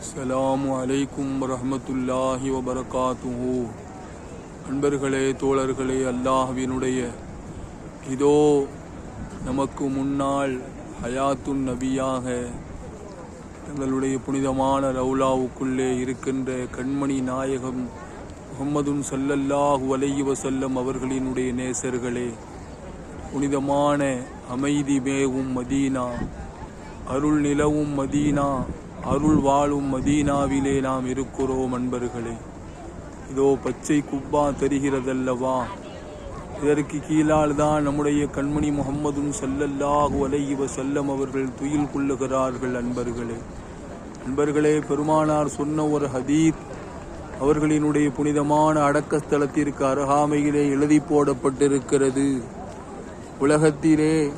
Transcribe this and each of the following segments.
அஸ்லாம் அலைக்கும் வரமத்துல்லாஹி வபரகாத்துஹு. அன்பர்களே தோழர்களே அல்லாஹ்வினுடைய இதோ நமக்கு முன்னால் ஹயாத்துன் நபியாக தங்களுடைய புனிதமான ரவுலாவுக்குள்ளே இருக்கின்ற கண்மணி நாயகம் முகம்மதுன் சல்லல்லாஹு அலைஹி வஸல்லம் அவர்களினுடைய நேசர்களே புனிதமான அமைதி மேவும் மதீனா அருள் நிலவும் மதீனா அருள் வாழும் மதீனாவிலே நாம் இருக்கிறோம் அன்பர்களே. இதோ பச்சை குப்பா தெரிகிறதல்லவா? இதற்கு கீழால் தான் நம்முடைய கண்மணி முகம்மதும் சல்லல்லாஹு அலைஹி செல்லம் அவர்கள் துயில் கொள்ளுகிறார்கள் அன்பர்களே. அன்பர்களே பெருமானார் சொன்ன ஒரு ஹதீத் அவர்களினுடைய புனிதமான அடக்கஸ்தலத்திற்கு அருகாமையிலே எழுதி போடப்பட்டிருக்கிறது. உலகத்திலே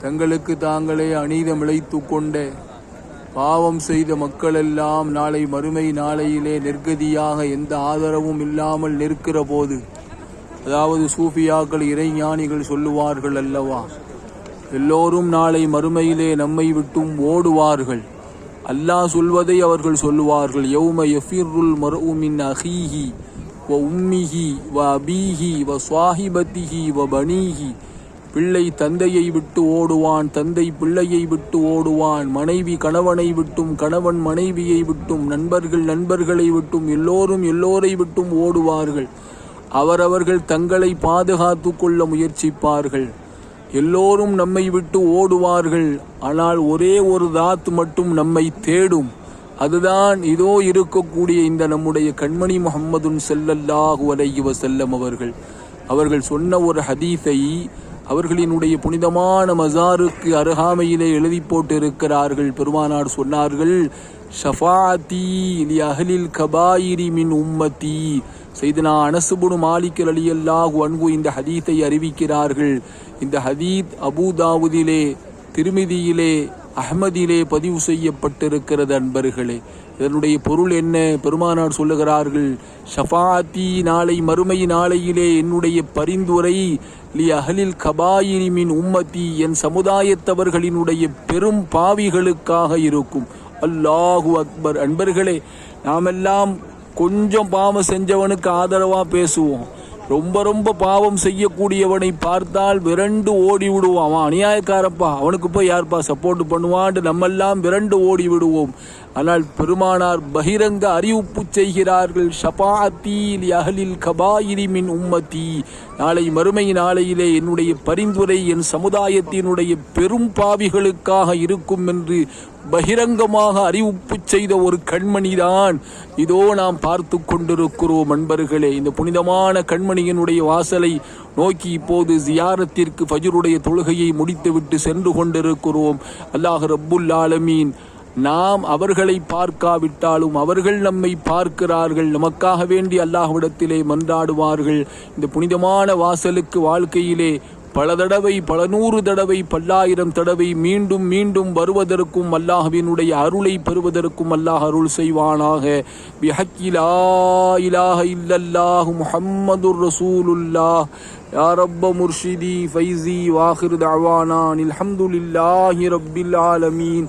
தங்களுக்கு தாங்களே அநீதம் இழைத்து கொண்ட பாவம் செய்த மக்களெல்லாம் நாளை மறுமை நாளையிலே நெர்க்கதியாக எந்த ஆதரவும் இல்லாமல் நிற்கிற போது அதாவது சூஃபியாக்கள் இறைஞானிகள் சொல்லுவார்கள் அல்லவா? எல்லோரும் நாளை மறுமையிலே நம்மை விட்டும் ஓடுவார்கள். அல்லாஹ் சொல்வதை அவர்கள் சொல்லுவார்கள். யௌம எஃபிருல் மருமின் அஹீஹி வ உம்மிஹி வ அபீஹி வ சுவாஹிபத்திஹி வ பனீஹி பிள்ளை தந்தையை விட்டு ஓடுவான் தந்தை பிள்ளையை விட்டு ஓடுவான் மனைவி கணவனை விட்டும் கணவன் மனைவியை விட்டும் நண்பர்கள் நண்பர்களை விட்டும் எல்லோரும் எல்லோரை விட்டும் ஓடுவார்கள். அவரவர்கள் தங்களை பாதுகாத்து கொள்ள முயற்சிப்பார்கள். எல்லோரும் நம்மை விட்டு ஓடுவார்கள். ஆனால் ஒரே ஒரு தாத் மட்டும் நம்மை தேடும். அதுதான் இதோ இருக்கக்கூடிய இந்த நம்முடைய கண்மணி முகம்மதுன் செல்லல்லாஹு அலைஹி வஸல்லம் அவர்கள். அவர்கள் சொன்ன ஒரு ஹதீஸை அவர்களினுடைய புனிதமான மசாருக்கு அருகாமையிலே எழுதி போட்டிருக்கிறார்கள். பெருமானார் சொன்னார்கள் ஷஃபாத்தி லி அஹலில் கபாயிரி மின் உம்மத்தி. செய்தனா அனசுபுனு மாலிக் அலியல்லாஹ் அன்பு இந்த ஹதீத்தை அறிவிக்கிறார்கள். இந்த ஹதீத் அபுதாவுதிலே திருமிதியிலே அஹ்மதிலே பதிவு செய்யப்பட்டிருக்கிறது அன்பர்களே. இதனுடைய பொருள் என்ன? பெருமானார் சொல்லுகிறார்கள் ஷஃபாத்தி நாளை மறுமை நாளையிலே என்னுடைய பரிந்துரை லி அகலில் கபாயிரிமின் உம்மத்தி என் சமுதாயத்தவர்களினுடைய பெரும் பாவிகளுக்காக இருக்கும். அல்லாஹு அக்பர். அன்பர்களே நாமெல்லாம் கொஞ்சம் பாவம் செஞ்சவனுக்கு ஆதரவாக பேசுவோம். ரொம்ப ரொம்ப பாவம் செய்யக்கூடியவனை பார்த்தால் விரண்டு ஓடி விடுவான். அவன் அநியாயக்காரப்பா. அவனுக்கு போய் யார்ப்பா சப்போர்ட் பண்ணுவான்ட்டு நம்மெல்லாம் விரண்டு ஓடி விடுவோம். ஆனால் பெருமானார் பகிரங்க அறிவிப்பு செய்கிறார்கள் ஷபாத்தீல் அகலில் கபாயிரி மின் உம்மத்தி. நாளை மறுமை நாளையிலே என்னுடைய பரிந்துரை என் சமுதாயத்தினுடைய பெரும் பாவிகளுக்காக இருக்கும் என்று பகிரங்கமாக அறிவிப்பு செய்த ஒரு கண்மணிதான் இதோ நாம் பார்த்து கொண்டிருக்கிறோம் அன்பர்களே. இந்த புனிதமான கண்மணியினுடைய வாசலை நோக்கி இப்போது ஜியாரத்திற்கு ஃபஜருடைய தொழுகையை முடித்துவிட்டு சென்று கொண்டிருக்கிறோம். அல்லாஹ் ரப்புல் ஆலமீன். நாம் அவர்களை பார்க்காவிட்டாலும் அவர்கள் நம்மை பார்க்கிறார்கள். நமக்காக வேண்டி அல்லாஹ்விடத்திலே மன்றாடுவார்கள். இந்த புனிதமான வாசலுக்கு வாழ்க்கையிலே பல தடவை பல நூறு தடவை பல்லாயிரம் தடவை மீண்டும் மீண்டும் வருவதற்கும் அல்லாஹ்வினுடைய அருளை பெறுவதற்கும் அல்லாஹ் அருள் செய்வானாக. பிஹக்கிலா இலாஹ இல்லல்லாஹ் முஹம்மது ரசூலுல்லாஹ். யாரப்ப முர்ஷிதி ஃபைசி வாஹிர் தஅவானான் அல்ஹம்துலில்லாஹி ரப்பில் ஆலமீன்.